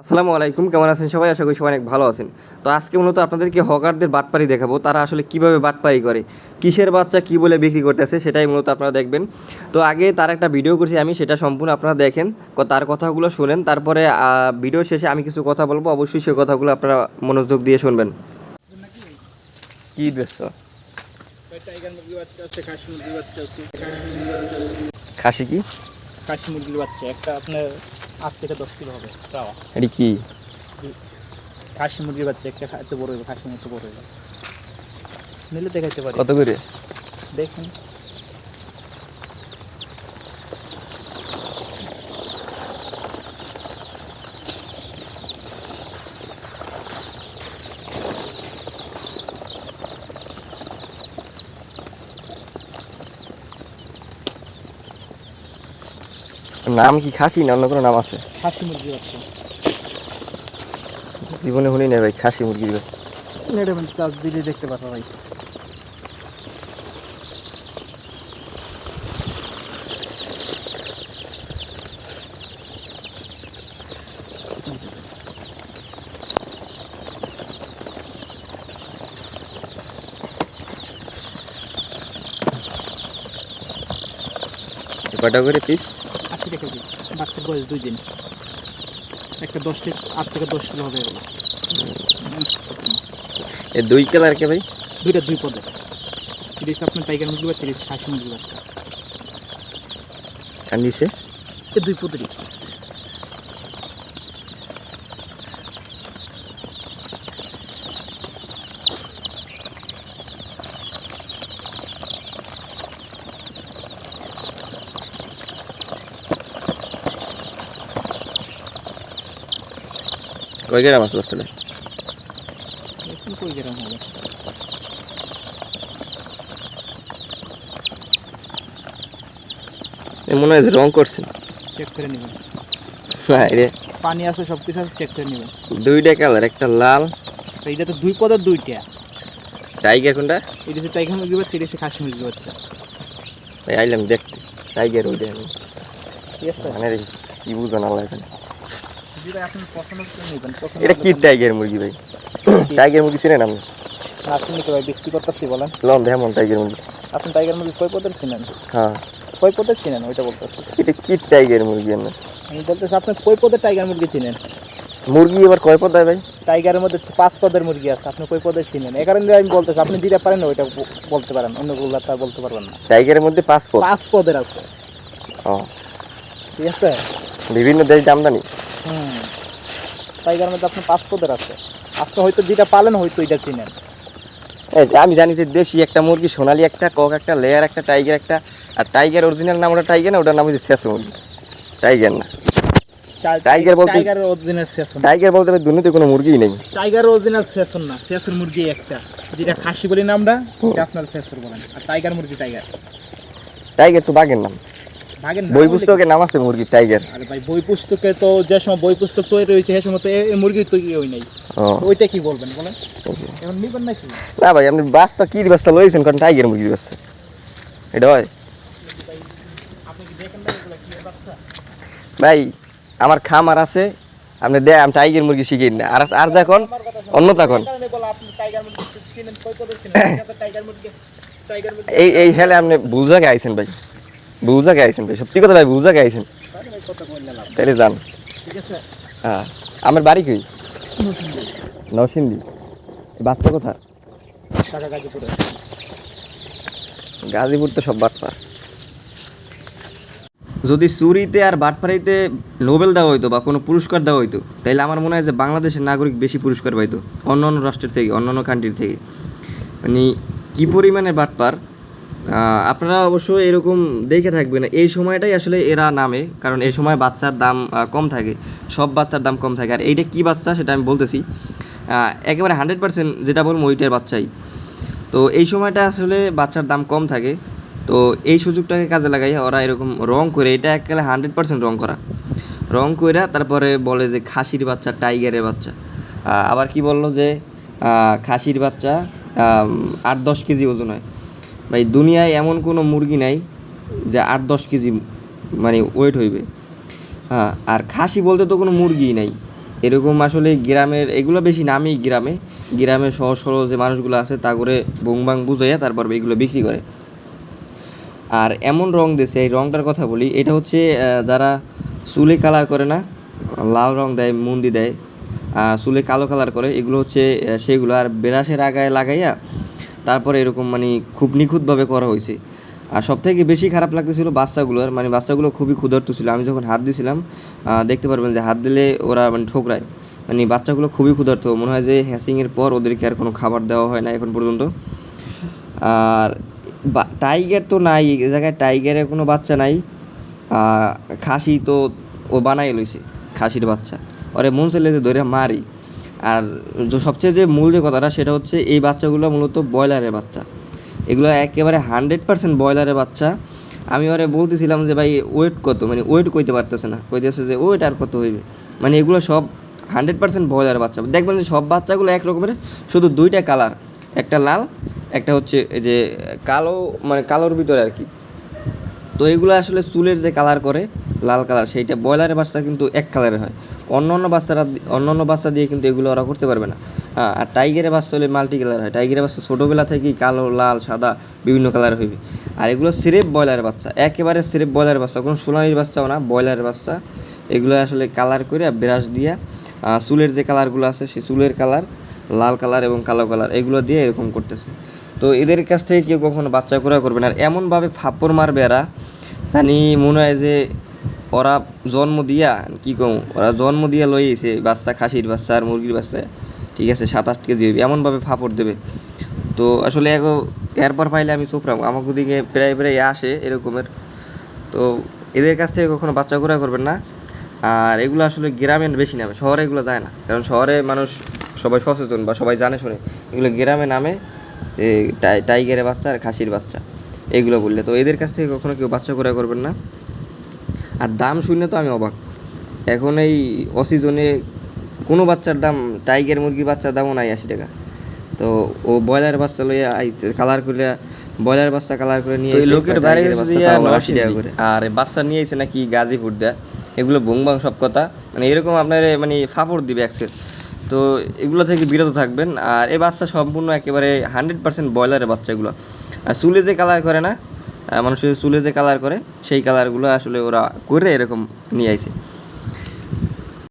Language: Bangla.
আসসালামু আলাইকুম কেমন আছেন সবাই? আশা করি সবাই অনেক ভালো আছেন। তো আজকে মূলত আপনাদেরকে হকারদের বাটপারি দেখাবো তারা আসলে কীভাবে বাটপারি করে কিসের বাচ্চা কি বলে বিক্রি করতেছে সেটাই মূলত আপনারা দেখবেন। তো আগে তার একটা ভিডিও করছি আমি সেটা সম্পূর্ণ আপনারা দেখেন তার কথাগুলো শুনেন তারপরে আহ, ভিডিও শেষে আমি কিছু কথা বলব অবশ্যই সে কথাগুলো আপনারা মনোযোগ দিয়ে শুনবেন। কি আছে। খাসি কি? খাসি মুরগির বাচ্চা একটা আপনার আট থেকে দশ কিলো হবে চাওয়া। এটা কি? খাসি মুরগির বাচ্চা একটা এত বড় হইবে খাসি মতো বড় হইবে। নিলে দেখাইতে পারি। কত করে? দেখুন। নাম কি খাসি না অন্য কোনো নাম আছে? খাসি মুরগি আছে জীবনে শুনি না ভাই খাসি মুরগির। নেটে চাষ দিলে দেখতে পারব ভাই। কয়টা করে পিস আশি টাকা বাচ্চার বয়স দুই দিন। একটা দশ থেকে আট থেকে দশ কিলো হবে এগুলো। এ দুই কালার কে ভাই? দুইটা দুই পদের। তিরিশ আপনার টাইগার মুরগি বা তিরিশ খাসি মুরগি বাচ্চা। আর নিচে? এই দুই পদেরই। কয় গ্রাম আছে আসলে? একটু কই গ্রাম হবে মনে হয় রং করছেন চেক করে নেবেন। রে। পানি আছে সব কিছু আছে চেক করে নেবেন। দুইটা কালার একটা লাল। এইটা তো দুই পদের দুইটা। টাইগার কোনটা? এটা হচ্ছে টাইগার মুরগি বাচ্চা এটা হচ্ছে খাসি মুরগি বাচ্চা। ভাই আইলাম দেখতে। টাইগার ওইটা আমি। ঠিক আছে। মানে রে, কি বুঝো না। এটা কি টাইগার মুরগি ভাই? টাইগার মুরগি চিনেন আপনি? আপনি নিতে ভাই বিক্রি করতেছি বলেন। লম যেমন টাইগার মুরগি। আপনি টাইগার মুরগি কয় পদের চিনেন? হ্যাঁ। কয় পদের চিনেন? ওইটা বলতেছি। এটা কি টাইগার মুরগি আপনার আমি বলতেছি আপনি কয় পদের টাইগার মুরগি চিনেন? মুরগি এবার কয় পদ ভাই? টাইগারের মধ্যে পাঁচ পদের মুরগি আছে আপনি কই পদের চিনেন? এ কারণে আমি বলতেছি আপনি যেটা পারেন না ওইটা বলতে পারেন অন্যগুলো তো বলতে পারবেন না। টাইগারের মধ্যে পাঁচ পদ? পাঁচ পদের আছে। ও। ঠিক আছে? বিভিন্ন দেশ জামদানি? হুম। টাইগার মধ্যে আপনি পাঁচ পদের আছে। আপনি হয়তো যেটা পালেন হয়তো এটা চিনেন। আমি জানি যে দেশি একটা মুরগি সোনালি একটা কক একটা লেয়ার একটা টাইগার একটা আর টাইগার অরিজিনাল নাম ওটা টাইগার না ওটার নাম হচ্ছে শেষ মুরগি। টাইগার না। টাইগার বলতে- টাইগার অরিজিনাল সেশন টাইগার বলতে দুনিয়াতে কোনো মুরগিই নেই। টাইগার অরিজিনাল সেশন না সেশন মুরগি একটা। যেটা খাসি বলি না আমরা এটা আপনার সেশন বলেন আর টাইগার মুরগি টাইগার। টাইগার তো বাঘের নাম। বই পুস্তকের নাম আছে মুরগি টাইগার। আরে ভাই বই পুস্তকে তো যে সময় বই পুস্তক তৈরি হয়েছে সে সময় তো মুরগি তো ওই নাই। ওইটা কি বলবেন বলেন? এখন নিবেন নাকি? না ভাই আপনি বাচ্চা কি বাচ্চা লইছেন? কারণ টাইগার মুরগির বাচ্চা। এটা হয়। ভাই আমার খামার আছে। আপনি দে আমি টাইগার মুরগি শিখি না। আর আর যখন। অন্য তখন এই এই হেলে আপনি ভুল জায়গায় আইছেন ভাই। আইছেন ভাই, সত্যি কথা ভাই আইছেন তাহলে যান। হ্যাঁ আমার বাড়ি কই? নরসিংদী। বাচ্চা কোথা গাজীপুর তো সব বাটপার যদি চুরিতে আর বাটপাড়িতে নোবেল দেওয়া হইতো বা কোনো পুরস্কার দেওয়া হইতো, তাইলে আমার মনে হয় যে বাংলাদেশের নাগরিক বেশি পুরস্কার পাইতো অন্য অন্য রাষ্ট্রের থেকে অন্য অন্য কান্ট্রির থেকে। মানে কী পরিমাণে বাটপার আপনারা অবশ্য এরকম দেখে থাকবেন। এই সময়টাই আসলে এরা নামে, কারণ এই সময় বাচ্চার দাম কম থাকে, সব বাচ্চার দাম কম থাকে। আর এইটা কী বাচ্চা সেটা আমি বলতেছি একেবারে হান্ড্রেড পার্সেন্ট যেটা বলব ওইটার বাচ্চাই। তো এই সময়টা আসলে বাচ্চার দাম কম থাকে, তো এই সুযোগটাকে কাজে লাগাই ওরা এরকম রং করে, এটা একেবারে হান্ড্রেড পার্সেন্ট রং করা। রং কইরা তারপরে বলে যে খাসির বাচ্চা, টাইগারের বাচ্চা। আবার কি বলল যে খাসির বাচ্চা আট দশ কেজি ওজন হয়। ভাই, দুনিয়ায় এমন কোনো মুরগি নাই যে আট, দশ কেজি মানে ওয়েট হইবে। হ্যাঁ আর খাসি বলতে তো কোনো মুরগিই নাই। এরকম আসলে গ্রামের, এগুলো বেশি নামই গ্রামে। গ্রামে সহজ সরল যে মানুষগুলো আছে, তা করে বুংবাং বুঝাইয়া তারপর এগুলো বিক্রি করে। আর এমন রং দিয়েছে এই রংটার কথা বলি, এটা হচ্ছে যারা চুলে কালার করে না, লাল রং দেয় মুন্দি দেয় আর চুলে কালো কালার করে, এগুলো হচ্ছে সেগুলো আর বেরাসের আগায় লাগাইয়া তারপরে এরকম মানে খুব নিখুঁতভাবে করা হয়েছে। আর সব থেকে বেশি খারাপ লাগতেছিল বাচ্চাগুলোর মানে বাচ্চাগুলো খুবই ক্ষুধার্ত ছিল। আমি যখন হাত দিছিলাম দেখতে পারবেন যে হাত দিলে ওরা মানে ঠোকরায়। মানে বাচ্চাগুলো খুবই ক্ষুধার্ত। মনে হয় যে হ্যাসিংয়ের পর ওদেরকে আর কোনো খাবার দেওয়া হয় না এখন পর্যন্ত। আর টাইগার তো নাই এই জায়গায় টাইগারের কোনো বাচ্চা নাই। খাসি তো ও বানাই লইছে, খাসির বাচ্চা। ওরে মন চাইলে যে ধরে মারি। আর সবচেয়ে যে মূল যে কথাটা সেটা হচ্ছে এই বাচ্চাগুলো মূলত ব্রয়লারের বাচ্চা। এগুলো একেবারে হান্ড্রেড পার্সেন্ট ব্রয়লারের বাচ্চা। আমি ওরে বলতেছিলাম যে, ভাই, ওয়েট কত? মানে ওয়েট কইতে পারতেছে না। কইতেছে যে, ওয়েট আর কত হইবে? মানে এগুলো সব হান্ড্রেড পার্সেন্ট ব্রয়লারের বাচ্চা। দেখবেন যে সব বাচ্চাগুলো এক রকমের, শুধু দুইটা কালার। একটা লাল, একটা হচ্ছে এই যে কালো মানে কালোর ভিতরে আর কি। তো এগুলো আসলে চুলের যে কালার করে, লাল কালার, সেইটা ব্রয়লারের বাচ্চা কিন্তু এক কালারের হয়। অন্য অন্য বাচ্চারা অন্য অন্য বাচ্চা দিয়ে কিন্তু এগুলো ওরা করতে পারবে না। হ্যাঁ আর টাইগারের বাচ্চা হলে মাল্টি কালার হয় টাইগারের বাচ্চা ছোটোবেলা থেকেই কালো, লাল, সাদা, বিভিন্ন কালার হইবে। আর এগুলো সিরেপ ব্রয়লারের বাচ্চা। একেবারে সিরেপ ব্রয়লারের বাচ্চা। কোনো সোনালির বাচ্চাও না ব্রয়লারের বাচ্চা। এগুলো আসলে কালার করে ব্রাশ দিয়ে চুলের যে কালারগুলো আছে, সেই চুলের কালার লাল কালার এবং কালো কালার এগুলো দিয়ে এরকম করতেছে। তো এদের কাছ থেকে কেউ কখনো বাচ্চা করা করবে না। আর এমনভাবে ফাপ্পড় মারবে এরা, জানি মনে হয় যে ওরা জন্ম দিয়া, কি কম, ওরা জন্ম দিয়া লই লইয়েছে বাচ্চা খাসির বাচ্চা আর মুরগির বাচ্চা, ঠিক আছে সাত আট কেজি হইবে, এমনভাবে ফাপড় দেবে। তো আসলে এগো, এরপর পাইলে আমি চোপড়াম আমাকে দিকে প্রায় প্রায় আসে এরকমের। তো এদের কাছ থেকে কখনো বাচ্চা করা করবেন না। আর এগুলো আসলে গ্রামে বেশি নামে, শহরে এগুলো যায় না। কারণ শহরে মানুষ সবাই সচেতন বা সবাই জানে, শুনে। এগুলো গ্রামে নামে যে টাই- টাইগারের বাচ্চা আর খাসির বাচ্চা, এগুলো বললে। তো এদের কাছ থেকে কখনো কেউ বাচ্চা করা করবেন না। আর দাম শুনে তো আমি অবাক। এখন এই অসিজনে কোনো বাচ্চার দাম টাইগার মুরগির বাচ্চার দামও নাই আশি টাকা। তো ও ব্রয়লার বাচ্চা লইয়া আইছে কালার করে ব্রয়লার বাচ্চা কালার করে নিয়ে লোকের আবার আশি টাকা করে। আর বাচ্চা নিয়ে এসে নাকি গাজীপুর দেয়। এগুলো বুংবাং সব কথা। মানে এরকম আপনার মানে ফাপড় দিবে অ্যাক্সেল তো এগুলো থেকে বিরত থাকবেন। আর এই বাচ্চা সম্পূর্ণ একেবারে হান্ড্রেড পার্সেন্ট ব্রয়লারের বাচ্চা এগুলো। আর চুলে যে কালার করে না মানুষের চুলে যে কালার করে সেই কালারগুলো আসলে ওরা করে এরকম নিয়ে আইছে।